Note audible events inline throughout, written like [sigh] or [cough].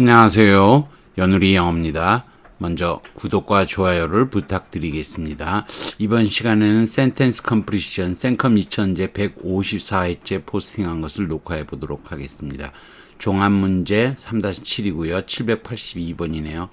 안녕하세요. 연우리 영어입니다. 먼저 구독과 좋아요를 부탁드리겠습니다. 이번 시간에는 센텐스 컴프리션 센컴 2000제 154회째 포스팅한 것을 녹화해 보도록 하겠습니다. 종합 문제 3-7이고요. 782번이네요.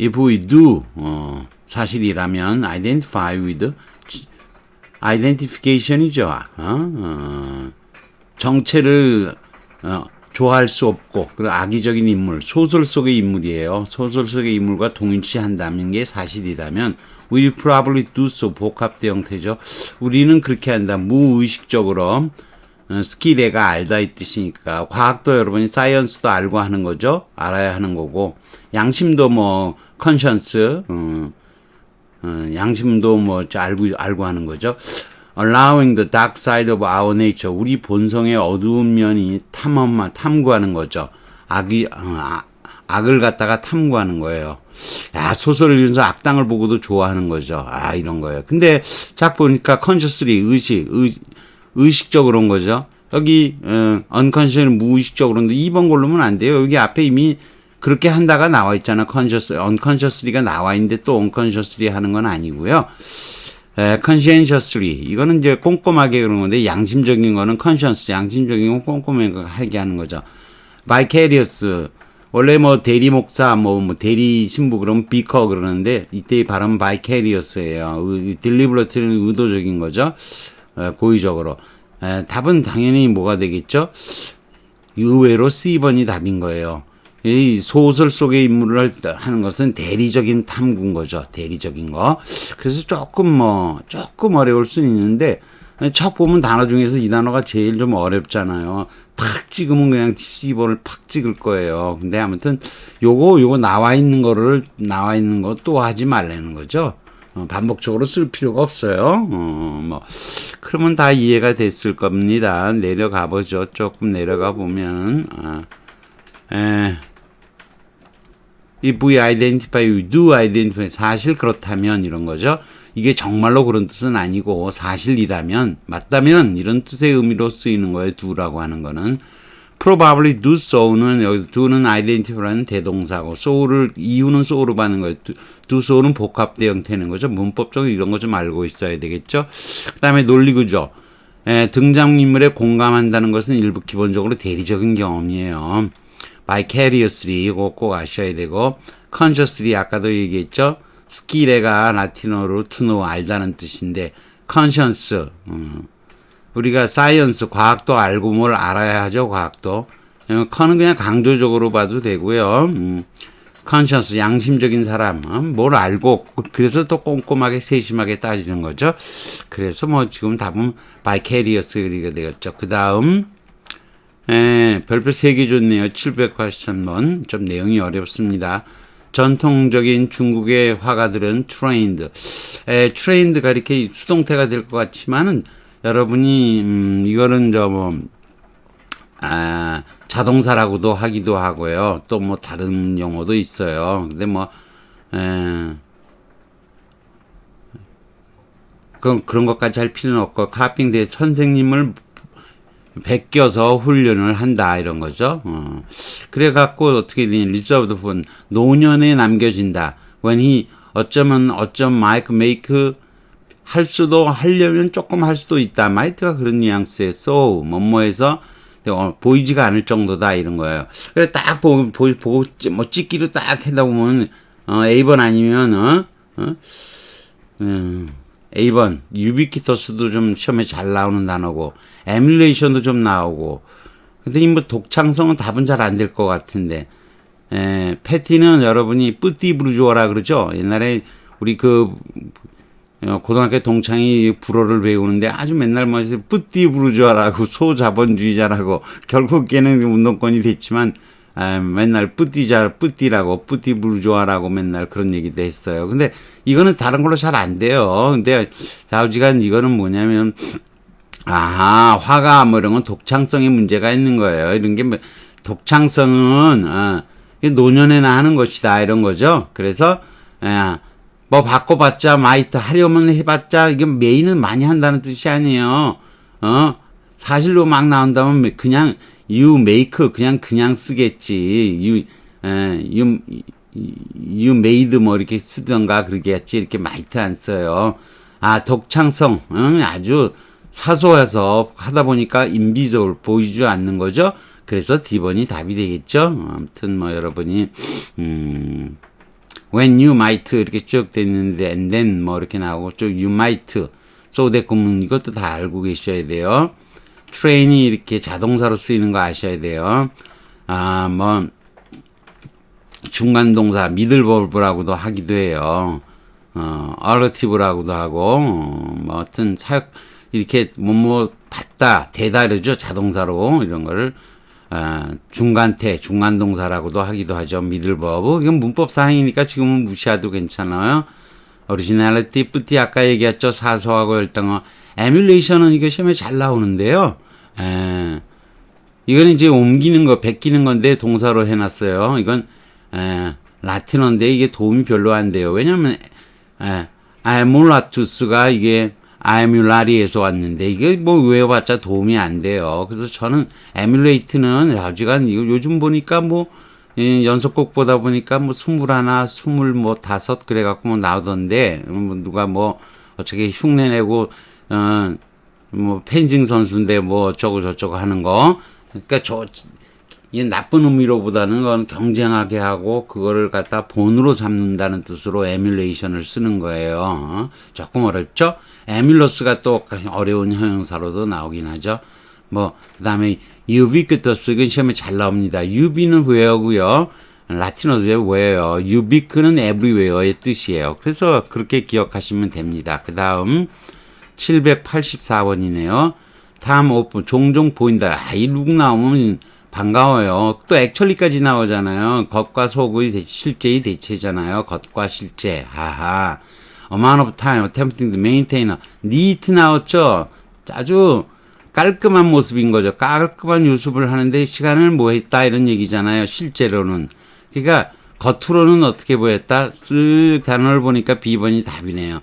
If we do 어, 사실이라면 identify with identification이죠. 어? 어, 정체를 어, 좋아할 수 없고 그런 악의적인 인물, 소설 속의 인물이에요. 소설 속의 인물과 동일시한다는 게 사실이라면 we probably do so 복합대 형태죠. 우리는 그렇게 한다. 무의식적으로 어, 스킬에가 알다 이 뜻이니까 과학도 여러분이 사이언스도 알고 하는 거죠. 알아야 하는 거고 양심도 뭐 컨션스 어, 어, 양심도 뭐 알고 알고 하는 거죠. Allowing the dark side of our nature 우리 본성의 어두운 면이 탐험만 탐구하는 거죠. 악이 어, 아, 악을 갖다가 탐구하는 거예요. 야 소설을 읽으면서 악당을 보고도 좋아하는 거죠. 아 이런 거예요. 근데 작 보니까 consciously 의식 의, 의식적으로인 거죠. 여기 어, unconscious는 무의식적으로인데 2번 고르면 안 돼요. 여기 앞에 이미 그렇게 한다가 나와 있잖아. conscious, unconsciously가 나와 있는데 또 unconsciously 하는 건 아니고요. 에, conscientiously 이거는 이제 꼼꼼하게 그런 건데 양심적인 거는 conscious 양심적인 건 꼼꼼하게 하는 거죠. vicarious 원래 뭐 대리 목사 뭐, 뭐 대리 신부 그러면 비커 그러는데 이때 발음은 vicarious예요. 딜리브러트는 의도적인 거죠. 에, 고의적으로. 에, 답은 당연히 뭐가 되겠죠? 의외로 C번이 답인 거예요. 이 소설 속의 인물을 하는 것은 대리적인 탐구인 거죠. 대리적인 거. 그래서 조금 뭐, 조금 어려울 수는 있는데, 첫 보면 단어 중에서 이 단어가 제일 좀 어렵잖아요. 탁 찍으면 그냥 C번을 팍 찍을 거예요. 근데 아무튼 요거, 요거 나와 있는 거를, 나와 있는 거 또 하지 말라는 거죠. 어, 반복적으로 쓸 필요가 없어요. 어, 뭐. 그러면 다 이해가 됐을 겁니다. 내려가 보죠. 조금 내려가 보면, 아. 에, if we identify, we do identify, 사실 그렇다면 이런 거죠. 이게 정말로 그런 뜻은 아니고 사실이라면 맞다면 이런 뜻의 의미로 쓰이는 거예요. do라고 하는 거는 probably do so는 여기 do는 identify라는 대동사고 so를 이유는 so로 받는 거예요. do so는 복합대 형태는 거죠. 문법적으로 이런 거 좀 알고 있어야 되겠죠. 그다음에 논리구조. 에, 등장인물에 공감한다는 것은 일부 기본적으로 대리적인 경험이에요. Vicariously 이거 꼭 아셔야 되고 consciously 아까도 얘기했죠. 스키레가 라틴어로 투노 알다는 뜻인데 conscience 음. 우리가 사이언스 과학도 알고 뭘 알아야 하죠 과학도 컨은 그냥 강조적으로 봐도 되고요 음. conscience 양심적인 사람 음. 뭘 알고 그래서 또 꼼꼼하게 세심하게 따지는 거죠 그래서 뭐 지금 답은 vicarious가 되겠죠 그 다음 예, 별표 3개 줬네요. 783번. 좀 내용이 어렵습니다. 전통적인 중국의 화가들은 트레인드. 에, 트레인드가 이렇게 수동태가 될 것 같지만은 여러분이 음, 이거는 저 뭐 아, 자동사라고도 하기도 하고요. 또 뭐 다른 용어도 있어요. 근데 뭐 에, 그, 그런 것까지 할 필요는 없고 카핑대 선생님을 베껴서 훈련을 한다 이런 거죠. 어. 그래 갖고 어떻게 되니 리서브드 폰 노년에 남겨진다. when he 어쩌면 어쩜 마이크 메이크 할 수도 하려면 조금 할 수도 있다. 마이트가 그런 뉘앙스의 so 뭐뭐해서 어, 보이지가 않을 정도다 이런 거예요. 그래 딱 보고 보, 보고 뭐 찍기로 딱 하다 보면 어, A번 아니면 어, 어? 음, A번 유비키터스도 좀 시험에 잘 나오는 단어고 에뮬레이션도 좀 나오고 근데 이뭐 독창성은 답은 잘 안 될 것 같은데 에, 패티는 여러분이 뿌띠 부르주어라 그러죠 옛날에 우리 그 어, 고등학교 동창이 불어를 배우는데 아주 맨날 뭐 뿌띠 부르주어라고 [laughs] 소자본주의자라고 결국 걔는 운동권이 됐지만 아, 맨날 뿌띠자 뿌띠라고 뿌띠 부르주아라고 맨날 그런 얘기도 했어요. 근데 이거는 다른 걸로 잘 안 돼요. 근데 좌우지간 이거는 뭐냐면 아, 화가 뭐 이런 건 독창성의 문제가 있는 거예요. 이런 게 뭐, 독창성은 어, 노년에나 하는 것이다 이런 거죠. 그래서 예, 뭐 바꿔봤자 마이트 하려면 해봤자 이게 메인은 많이 한다는 뜻이 아니에요. 어 사실로 막 나온다면 그냥 you make 그냥 그냥 쓰겠지. you 에, you, you made 뭐 이렇게 쓰던가 그러겠지 이렇게 might 안 써요. 아 독창성 응? 아주 사소해서 하다 보니까 invisible 보이지 않는 거죠. 그래서 D번이 답이 되겠죠. 아무튼 뭐 여러분이 음 when you might 이렇게 쭉 됐는데 and then 뭐 이렇게 나오고 쭉 you might so 구문 이것도 다 알고 계셔야 돼요. train이 이렇게 자동사로 쓰이는 거 아셔야 돼요. 아, 뭐 중간 동사 미들 버브라고도 하기도 해요. 어, 얼러티브라고도 하고 어, 뭐 하여튼 사역 이렇게 뭐뭐 받다 대다 이러죠. 자동사로 이런 거를 아, 중간태, 중간 동사라고도 하기도 하죠. 미들 버브. 이건 문법 사항이니까 지금은 무시해도 괜찮아요. 오리지널리티, 뿌띠 아까 얘기했죠. 사소하고 열등어. 에뮬레이션은 이거 시험에 잘 나오는데요. 에, 이건 이제 옮기는 거, 베끼는 건데 동사로 해놨어요. 이건 에, 라틴어인데 이게 도움이 별로 안 돼요. 왜냐면 에, 알몰라투스가 이게 아에뮬라리에서 왔는데 이게 뭐 외워봤자 도움이 안 돼요. 그래서 저는 에뮬레이트는 이거 요즘 보니까 뭐 예, 연속곡 보다 보니까 뭐 스물 하나, 스물 뭐 다섯 그래갖고 뭐 나오던데 뭐 누가 뭐 어떻게 흉내 내고 어 뭐 펜싱 선수인데 뭐 어쩌고 저쩌고 하는 거 그러니까 저 이 나쁜 의미로보다는 건 경쟁하게 하고 그거를 갖다 본으로 잡는다는 뜻으로 에뮬레이션을 쓰는 거예요. 어? 조금 어렵죠? 에뮬러스가 또 어려운 형용사로도 나오긴 하죠. 뭐 그다음에 이건 시험에 잘 나옵니다. u비는 where고요. 라틴어도에 where, ubiqu는 everywhere의 뜻이에요. 그래서 그렇게 기억하시면 됩니다. 그 다음 784번이네요. 다음 오픈 종종 보인다. 아, 이룩 나오면 반가워요. 또 액철리까지 나오잖아요. 겉과 속의 대- 실제의 대체잖아요. 겉과 실제. 하하. Amount of time attempting to maintain a neat 나왔죠. 아주 깔끔한 모습인 거죠. 깔끔한 유습을 하는데 시간을 뭐 했다 이런 얘기잖아요. 실제로는. 그러니까 겉으로는 어떻게 보였다? 쓱 단어를 보니까 B번이 답이네요.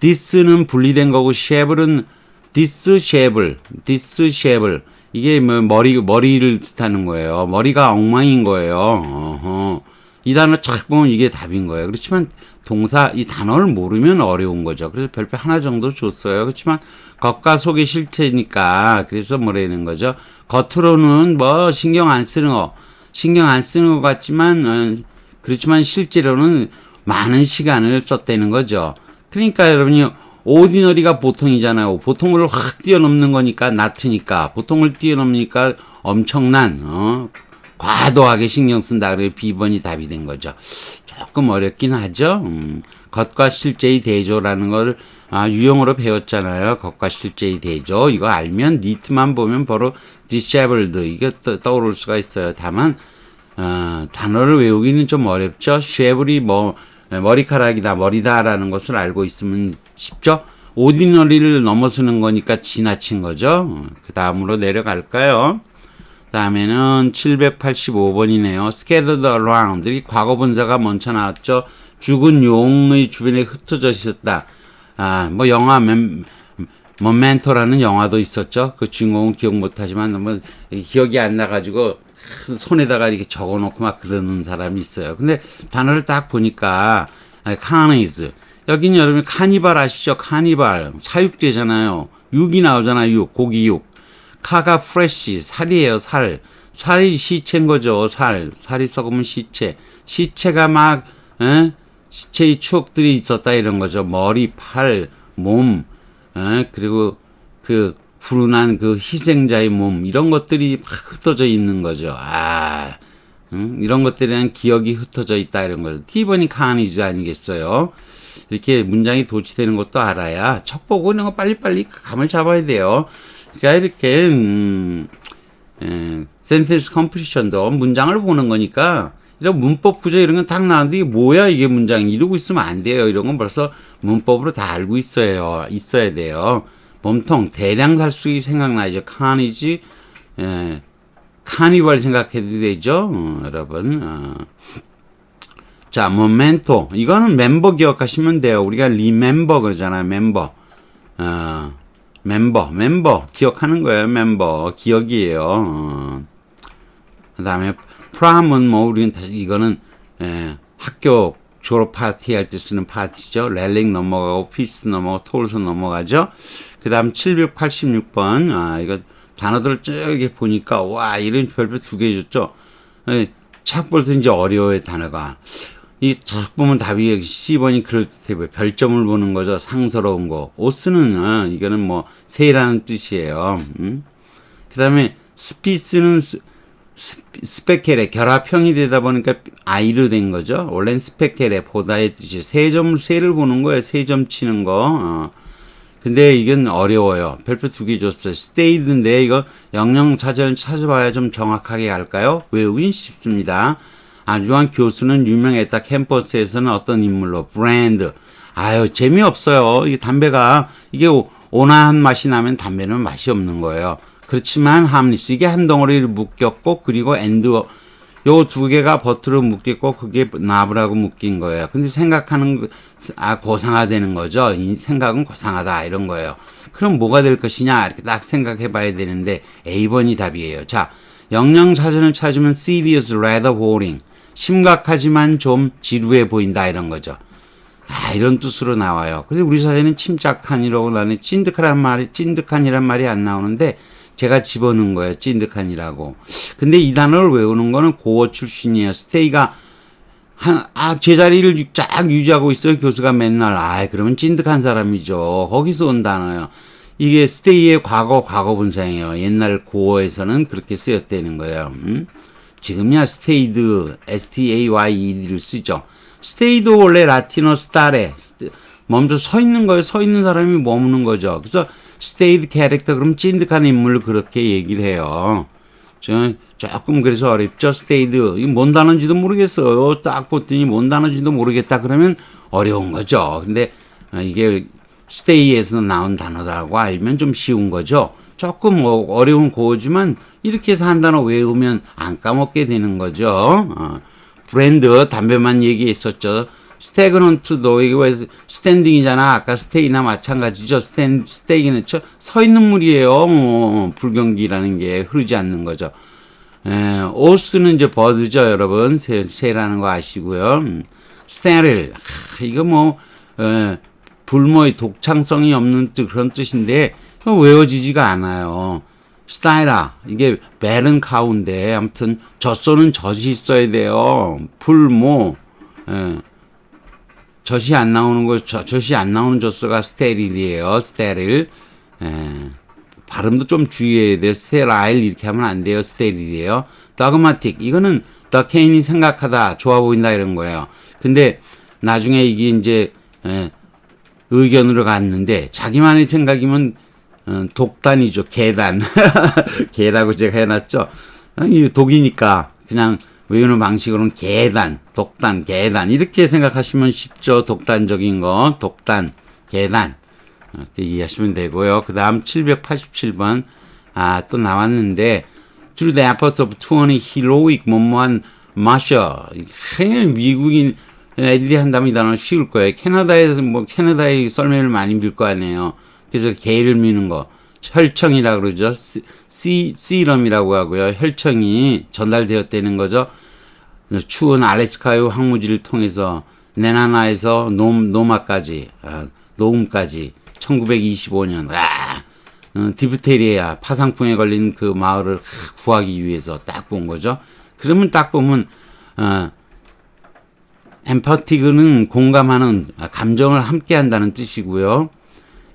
this는 분리된 거고 shable은 disable, disable. 이게 뭐 머리 머리를 뜻하는 거예요. 머리가 엉망인 거예요. 어허. 이 단어 착 보면 이게 답인 거예요. 그렇지만 동사 이 단어를 모르면 어려운 거죠. 그래서 별표 하나 정도 줬어요. 그렇지만 겉과 속의 실체니까 그래서 뭐라는 거죠. 겉으로는 뭐 신경 안 쓰는 거, 신경 안 쓰는 것 같지만 어, 그렇지만 실제로는 많은 시간을 썼다는 거죠. 그러니까 여러분이 오디너리가 보통이잖아요. 보통을 확 뛰어넘는 거니까 나트니까 보통을 뛰어넘으니까 엄청난 어, 과도하게 신경 쓴다 그래 B번이 답이 된 거죠. 조금 어렵긴 하죠. 음, 겉과 실제의 대조라는 걸 아, 유형으로 배웠잖아요. 겉과 실제의 대조. 이거 알면 니트만 보면 바로 disheveled 이게 떠, 떠오를 수가 있어요. 다만 어, 단어를 외우기는 좀 어렵죠. 쉐블이 뭐 머리카락이다, 머리다라는 것을 알고 있으면 쉽죠. 오디너리를 넘어서는 거니까 지나친 거죠. 그 다음으로 내려갈까요? 다음에는 785번이네요. scattered around. 이 과거 분사가 먼저 나왔죠. 죽은 용의 주변에 흩어져 있었다. 아, 뭐 영화 멤, 모멘토라는 영화도 있었죠. 그 주인공은 기억 못하지만 뭐 기억이 안 나가지고 손에다가 이렇게 적어놓고 막 그러는 사람이 있어요. 근데 단어를 딱 보니까 카니즈 여기는 여러분 카니발 아시죠? 카니발 사육제잖아요. 육이 나오잖아요. 육 고기 육. 카가 프레쉬 살이에요. 살 살이 시체인 거죠. 살 살이 썩으면 시체 시체가 막 에? 시체의 추억들이 있었다 이런 거죠. 머리, 팔, 몸, 에? 그리고 그 불운한 그 희생자의 몸 이런 것들이 막 흩어져 있는 거죠. 아, 응? 이런 것들에 대한 기억이 흩어져 있다 이런 거죠. 티버니 카니즈 아니겠어요? 이렇게 문장이 도치되는 것도 알아야 척 보고 이런 거 빨리빨리 감을 잡아야 돼요. 그러니까 이렇게 음, 에, 센텐스 컴프리션도 문장을 보는 거니까 이런 문법 구조 이런 건 딱 나왔는데 이게 뭐야 이게 문장이 이러고 있으면 안 돼요. 이런 건 벌써 문법으로 다 알고 있어요. 있어야 돼요. 몸통 대량 살수기 생각나죠. 카니지 에, 카니발 생각해도 되죠. 어, 여러분. 어. 자, 모멘토. 이거는 멤버 기억하시면 돼요. 우리가 리멤버 그러잖아요. 멤버. 어, 멤버, 멤버. 기억하는 거예요. 멤버. 기억이에요. 어. 그 다음에 프롬은 뭐 우리는 다 이거는 에, 학교 졸업 파티 할 때 쓰는 파티죠. 렐링 넘어가고 피스 넘어가고 톨스 넘어가죠. 그 다음 786번 아 이거 단어들을 쭉 이렇게 보니까 와 이런 별표 두 개 줬죠. 볼때 이제 어려워요 단어가. 이책 보면 답이 10번이 그럴듯해 별점을 보는 거죠. 상스러운 거. 오스는 어, 이거는 뭐 새라는 뜻이에요. 음? 그 다음에 스피스는 스, 스피- 스페켈에 결합형이 되다 보니까 아이로 된 거죠. 원래는 스페켈에 보다의 뜻이 세 점을 세를 보는 거예요. 세 점 치는 거. 어. 근데 이건 어려워요. 별표 두 개 줬어요. 스테이드인데 이거 영영 사전을 찾아봐야 좀 정확하게 할까요? 외우긴 쉽습니다. 안주한 교수는 유명했다. 캠퍼스에서는 어떤 인물로 브랜드. 아유 재미없어요. 이 담배가 이게 오- 온화한 맛이 나면 담배는 맛이 없는 거예요. 그렇지만 함리스 이게 한 덩어리를 묶였고 그리고 엔드 요 두 개가 버트로 묶였고 그게 나브라고 묶인 거예요. 근데 생각하는 거- 아 고상하다는 거죠. 이 생각은 고상하다 이런 거예요. 그럼 뭐가 될 것이냐 이렇게 딱 생각해 봐야 되는데 A번이 답이에요. 자, 영영 사전을 찾으면 serious rather boring. 심각하지만 좀 지루해 보인다 이런 거죠. 아, 이런 뜻으로 나와요. 근데 우리 사전에는 침착한이라고 나는 찐득한 말이, 찐득한이란 말이 안 나오는데 제가 집어넣은 거예요. 찐득한이라고. 근데 이 단어를 외우는 거는 고어 출신이에요. 스테이가 한, 아, 제자리를 유- 쫙 유지하고 있어요. 교수가 맨날. 아, 그러면 찐득한 사람이죠. 거기서 온 단어예요. 이게 스테이의 과거, 과거 분사예요. 옛날 고어에서는 그렇게 쓰였다는 거예요. 음? 지금이야 스테이드, S-T-A-Y-E를 쓰죠. 스테이도 원래 라틴어 스타레, 멈춰 서 있는 거예요. 서 있는 사람이 머무는 거죠. 그래서 스테이드 캐릭터, 그럼 찐득한 인물을 그렇게 얘기를 해요. 저 조금 그래서 어렵죠. 스테이드. 이게 뭔 단어인지도 모르겠어요. 딱 봤더니 뭔 단어인지도 모르겠다. 그러면 어려운 거죠. 근데 어, 이게 스테이에서 나온 단어라고 알면 좀 쉬운 거죠. 조금 뭐 어려운 고어지만 이렇게 해서 한 단어 외우면 안 까먹게 되는 거죠. 어. 브랜드 담배만 얘기했었죠. 스테그넌트도 이거 왜 스탠딩이잖아. 아까 스테이나 마찬가지죠. 스탠 스테이는 저, 서 있는 물이에요. 뭐 불경기라는 게 흐르지 않는 거죠. 에, 오스는 이제 버드죠, 여러분. 새, 새라는 거 아시고요. 음, 스테릴 하, 이거 뭐 에, 불모의 독창성이 없는 뜻 그런 뜻인데 외워지지가 않아요. 스타일아 이게 벨은 가운데 아무튼 젖소는 젖이 있어야 돼요. 불모 에, 젖이 안 나오는 거 젖- 젖이 안 나오는 젖소가 스테릴이에요. 스테릴 에, 발음도 좀 주의해야 돼요. 스테라일 이렇게 하면 안 돼요. 스테릴이에요. 더그마틱 이거는 더 케인이 생각하다 좋아 보인다 이런 거예요. 근데 나중에 이게 이제 에, 의견으로 갔는데 자기만의 생각이면 어, 독단이죠. 계단. [laughs] 계라고 제가 해놨죠. 어, 이 독이니까 그냥 외우는 방식으로는 계단, 독단, 계단 이렇게 생각하시면 쉽죠. 독단적인 거, 독단, 계단 이렇게 이해하시면 되고요. 그 다음 787번 아 또 나왔는데 through the efforts of 20 heroic 뭐뭐한 마셔 미국인 애들이 한다면 이 단어 쉬울 거예요. 캐나다에서 뭐 캐나다의 썰매를 많이 밀 거 아니에요. 그래서 개를 미는 거 혈청이라고 그러죠. 시, 시, 시럼이라고 하고요. 혈청이 전달되었다는 거죠. 추운 알래스카의 황무지를 통해서 네나나에서 노, 노마까지 아, 노움까지 1925년 아, 어, 디프테리아 파상풍에 걸린 그 마을을 구하기 위해서 딱 본 거죠. 그러면 딱 보면 어, 엠퍼티그는 공감하는 아, 감정을 함께 한다는 뜻이고요.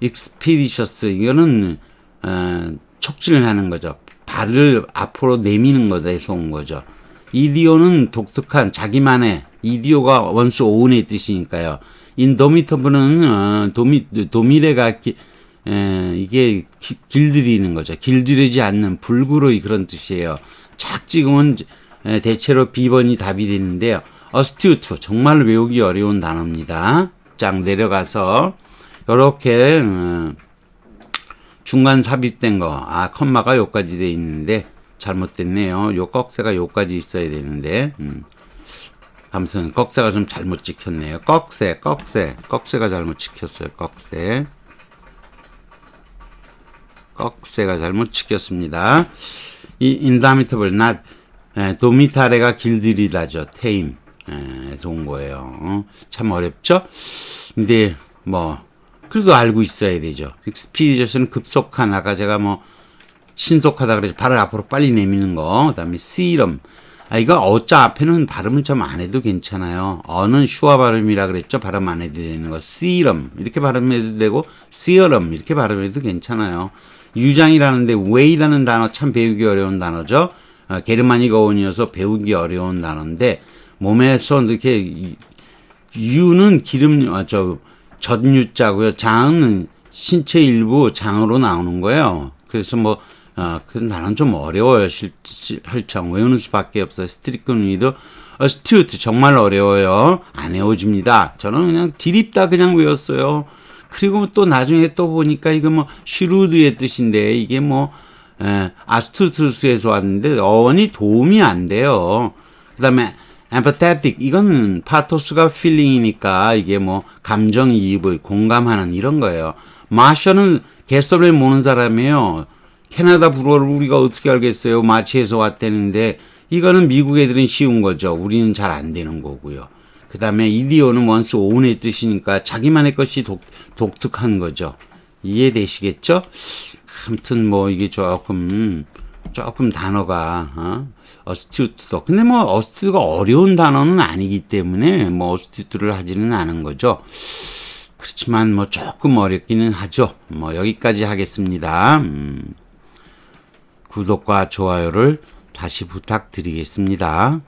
익스피디셔스 이거는 어, 척진을 하는 거죠. 발을 앞으로 내미는 것에서 온 거죠. 이디오는 독특한 자기만의 이디오가 원수 오운의 뜻이니까요. 인도미터브는 어, 도미 도미레가 기, 에, 이게 기- 길들이는 거죠. 길들이지 않는 불구로의 그런 뜻이에요. 착지금은 에, 대체로 비번이 답이 되는데요. 어스튜트 정말 외우기 어려운 단어입니다. 쫙 내려가서 이렇게 어, 중간 삽입된 거, 아 컴마가 여기까지 돼 있는데 잘못됐네요. 요 꺽쇠가 여기까지 있어야 되는데, 음. 아무튼 꺽쇠가 좀 잘못 찍혔네요. 꺽쇠, 꺽쇠, 꺽쇠가 잘못 찍혔어요. 꺽쇠, 꺽쇠가 잘못 찍혔습니다. 이 인다미터블 not 예, 도미타레가 길들이다죠. 테임. 예, 에서 온 거예요. 어? 참 어렵죠? 근데 뭐 그래도 알고 있어야 되죠. 스피디저스는 급속한 아까 제가 뭐 신속하다 그래서 발을 앞으로 빨리 내미는 거. 그 다음에 씨름. 아 이거 어자 앞에는 발음을 좀 안 해도 괜찮아요. 어는 슈아 발음이라 그랬죠. 발음 안 해도 되는 거. 씨름 이렇게 발음해도 되고 씨얼음 이렇게 발음해도 괜찮아요. 유장이라는데 웨이라는 단어 참 배우기 어려운 단어죠. 어, 게르마닉 어원이어서 배우기 어려운 단어인데 몸에서 이렇게 이- 유는 기름 아, 저 젖유자고요. 장은 신체 일부 장으로 나오는 거예요. 그래서 뭐 아, 그 나는 좀 어려워요. 실, 실, 헐청 외우는 수밖에 없어요. 스트리크니도 어, 스튜트 정말 어려워요. 안 외워집니다. 저는 그냥 디립다 그냥 외웠어요. 그리고 또 나중에 또 보니까 이거 뭐 슈루드의 뜻인데 이게 뭐 에, 아스투투스에서 왔는데 어원이 도움이 안 돼요. 그다음에 empathetic 이거는 파토스가 필링이니까 이게 뭐 감정이입을 공감하는 이런 거예요. 마셔는 개썸을 모는 사람이에요. 캐나다 불어를 우리가 어떻게 알겠어요? 마치에서 왔다는데 이거는 미국 애들은 쉬운 거죠. 우리는 잘 안 되는 거고요. 그 다음에 이디오는 원스 오운의 뜻이니까 자기만의 것이 독, 독특한 거죠. 이해되시겠죠? 아무튼 뭐 이게 조금 조금 단어가 어? 어스튜트도 근데 뭐 어스튜트가 어려운 단어는 아니기 때문에 뭐 어스튜트를 하지는 않은 거죠. 그렇지만 뭐 조금 어렵기는 하죠. 뭐 여기까지 하겠습니다. 음, 구독과 좋아요를 다시 부탁드리겠습니다.